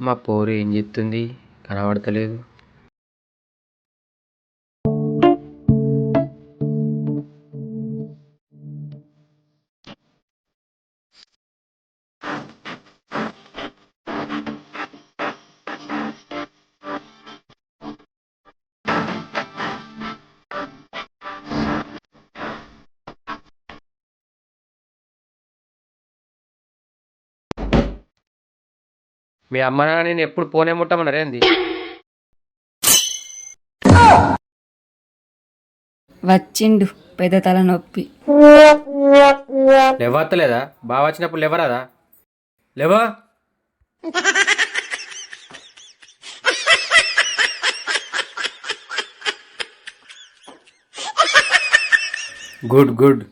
మా పోరు ఏం చెప్తుంది? కనబడతలేదు. మీ అమ్మ నాన్న నేను ఎప్పుడు పోనే ముట్టమన్నారే ఏంది వచ్చిండు పెద్ద తల నొప్పి. లేవత్తలేదా? బాగా వచ్చినప్పుడు లేవరాదా? లేవా? Good good.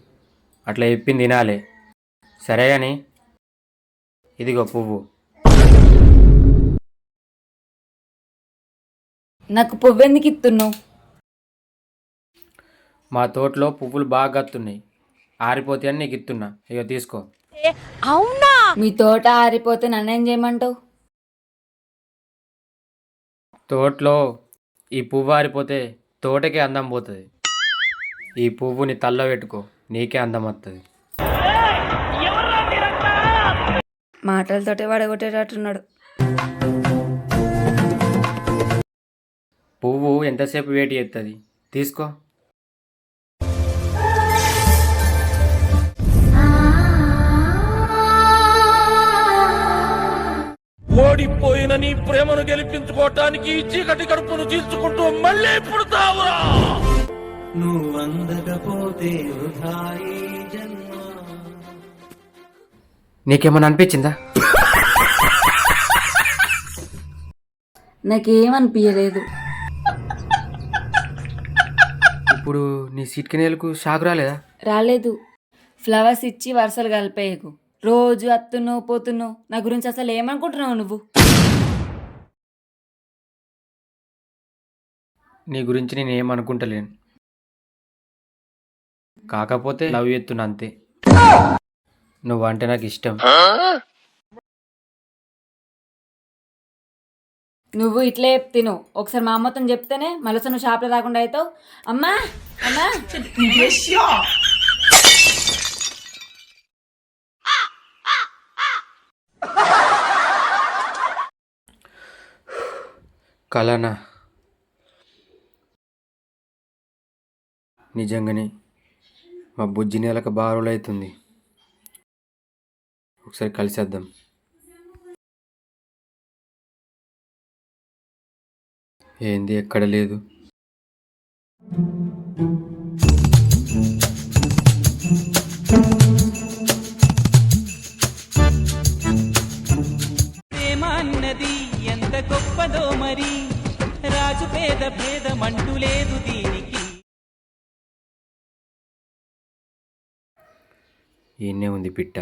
అట్లా చెప్పింది తినాలి సరే కానీ ఇదిగో పువ్వు. నాకు పువ్వెందుకు ఇస్తున్నావు మా తోటలో పువ్వులు బాగా గత్తున్నాయి. ఆరిపోతే అని నీకు ఇస్తున్నా ఇక తీసుకో. మీ తోట ఆరిపోతే నన్నేం చేయమంటావు? తోటలో ఈ పువ్వు ఆరిపోతే తోటకే అందం పోతుంది. ఈ పువ్వుని తల్లో పెట్టుకో. నీకే అందం వస్తుంది మాటలతోటే వడగొట్టేటట్టున్నాడు. పువ్వు ఎంతసేపు వేడి చేస్తుంది తీసుకో. ఓడిపోయిన నీ ప్రేమను గెలిపించుకోవటానికి ఈ చీకటి కడుపును చీల్చుకుంటూ మళ్ళీ పుడతావురా! నీకేమన్నా అనిపించిందా? నాకేమనిపించలేదు ఇప్పుడు నీ సీట్కి నేలకు షాక్ రాలేదా? రాలేదు. ఫ్లవర్స్ ఇచ్చి వరుసలు కలిపేయకు. రోజు అత్తును పోతును నా గురించి అసలు ఏమనుకుంటున్నావు నువ్వు? నీ గురించి నేను ఏమనుకుంటలేను. కాకపోతే లవ్ ఎత్తున్నా అంతే. నువ్వంటే నాకు ఇష్టం. నువ్వు ఇట్లే తిను. ఒకసారి మా అమ్మతో చెప్తేనే మళ్ళీ నువ్వు షాప్లో రాకుండా అవుతావు అమ్మా అమ్మా. కలనా. నిజంగానే మా బుజ్జి నెలకు బారులు అవుతుంది. ఒకసారి కలిసేద్దాం. ఏంది ఎక్కడ లేదు. ప్రేమ అన్నది ఎంత గొప్పదో మరి. రాజు పేద భేదమంటూ లేదు దీనికి. ఈయనే ఉంది పిట్ట.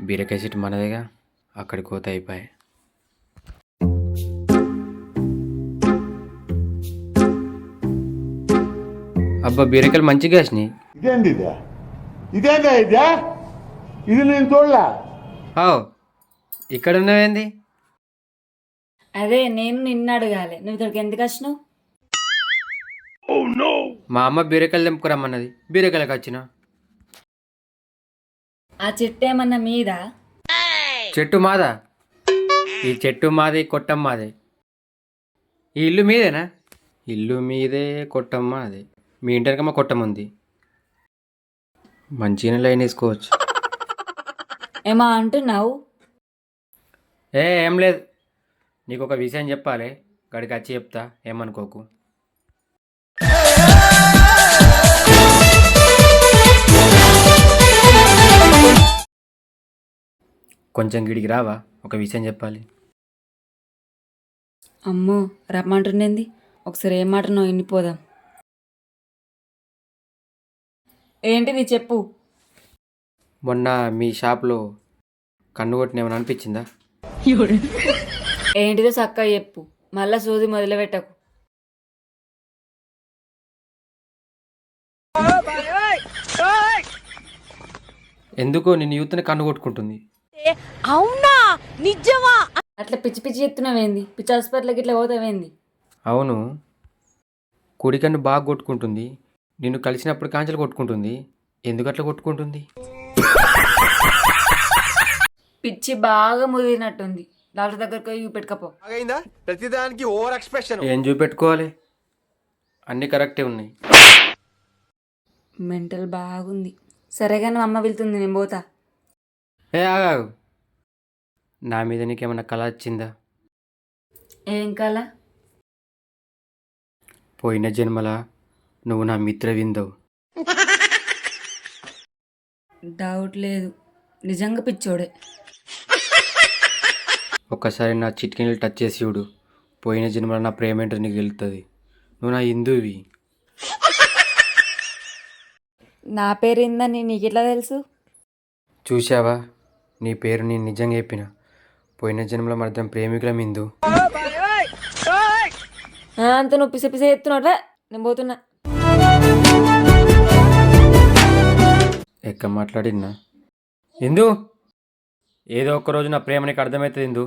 బీరకాయ చెట్టు మనదేగా. అక్కడి కోత అయిపోయాయి. అబ్బా బీరకాయలు మంచిగా వేసినాయి. ఇదేంది ఇదే? ఇదేందా ఇదే? ఇది నేను చూడలే ఇక్కడ ఉన్నవేంది అదే నేను నిన్ను అడగాలి. నువ్వు ఇక్కడికి ఎందుకు వచ్చినావు? మా అమ్మ బీరకాయలు తెంపుకురమ్మన్నది. బీరకాయలకు వచ్చిన? ఆ చెట్టు ఏమన్నా మీద? చెట్టు మాదా? ఈ చెట్టు మాది కొట్టం మాదే. ఈ ఇల్లు మీదేనా? ఇల్లు మీదే కొట్టం మాదే. మీ ఇంటనకమ్మ కొట్టం ఉంది మంచిగా లైన్ వేసుకోవచ్చు. ఏమో అంటున్నావు? ఏ ఏం లేదు. నీకు ఒక విషయం చెప్పాలి. గడికి వచ్చి చెప్తా. ఏమనుకోకు. కొంచెం గిడికి రావా? ఒక విషయం చెప్పాలి. అమ్మో రమ్మంటుండేంది? ఒకసారి ఏం మాటనో ఎండిపోదాం ఏంటిది చెప్పు. మొన్న మీ షాప్లో కన్ను కొట్టిన ఏమైనా అనిపించిందా? ఏంటిదో చక్కగా చెప్పు. మళ్ళా సోది మొదలుపెట్టకు. ఎందుకో నిన్ను యూత్ని కన్ను కొట్టుకుంటుంది అవునా? నిజమా? అట్లా పిచ్చి పిచ్చి చెప్తున్నావేంది? పిచ్చి హాస్పిటల్కి ఇట్లా పోతావేంది? అవును. కుడికన్ను బాగా కొట్టుకుంటుంది. నిన్ను కలిసినప్పుడు కాంచెలు కొట్టుకుంటుంది. ఎందుకు అట్లా కొట్టుకుంటుంది? పిచ్చి బాగా ముదిరినట్టుంది. డాక్టర్ దగ్గరకు పోయి పెట్టుకపో ప్రతిదానికి ఓవర్ ఎక్స్ప్రెషన్. ఏం చూపెట్టుకోవాలి? అన్నీ కరెక్టే ఉన్నాయి. మెంటల్ బాగుంది. సరే కానీ మా అమ్మ వెళ్తుంది నేను పోతా. ఏ ఆగాగు. నా మీద నీకేమన్నా కళ వచ్చిందా? ఏం కాల? పోయిన జన్మల నువ్వు నా మిత్ర విందవు. డౌట్ లేదు. నిజంగా పిచ్చోడే. ఒక్కసారి నా చిట్కినీళ్ళు టచ్ చేసి చూడు. పోయిన జన్మలో నా ప్రేమ ఏంటో నీకు తెలుస్తుంది నువ్వు నా హిందువి నా పేరేందని నీకు ఎట్లా తెలుసు? చూశావా? నీ పేరు నేను నిజంగా చెప్పిన. పోయిన జన్మలో మన ఇద్దరం ప్రేమికులం ఆ, అంత నువ్వు పిస పిస ఎత్తున్నాడు నేను పోతున్నా. ఎక్క మాట్లాడినా ఎందు ఏదో ఒక్క రోజు నా ప్రేమ నీకు అర్థమవుతుంది ఇందు.